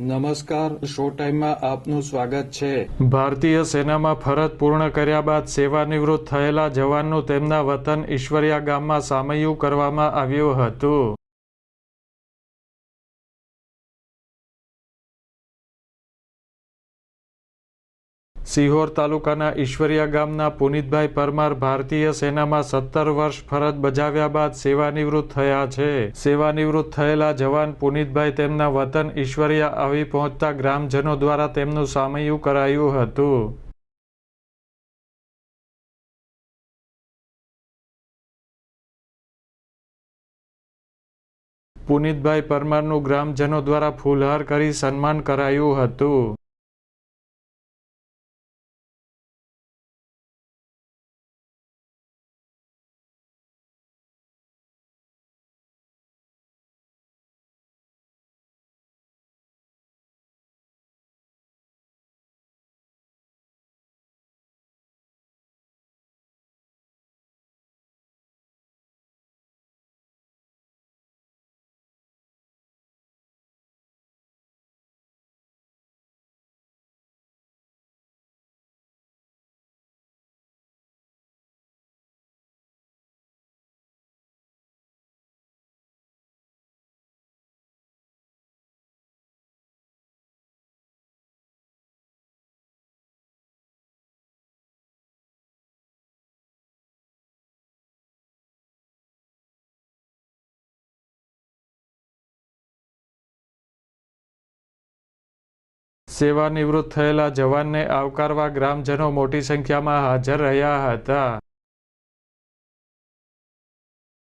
નમસ્કાર, શો ટાઈમમાં આપનું સ્વાગત છે. ભારતીય સેનામાં ફરજ પૂર્ણ કર્યા બાદ સેવાનિવૃત્ત થયેલા જવાનનું તેમના વતન ઈશ્વરિયા ગામમાં સામયું કરવામાં આવ્યું હતું. સિહોર તાલુકાના ઈશ્વરિયા ગામના પુનિતભાઈ પરમાર ભારતીય સેનામાં સત્તર વર્ષ ફરજ બજાવ્યા બાદ સેવાનિવૃત્ત થયા છે. સેવાનિવૃત્ત થયેલા જવાન પુનિતભાઈ તેમના વતન ઈશ્વરિયા આવી પહોંચતા ગ્રામજનો દ્વારા તેમનું સામયું કરાયું હતું. પુનિતભાઈ પરમારનું ગ્રામજનો દ્વારા ફૂલહાર કરી સન્માન કરાયું હતું. સેવાનિવૃત્ત થયેલા જવાનને આવકારવા ગ્રામજનો મોટી સંખ્યામાં હાજર રહ્યા હતા.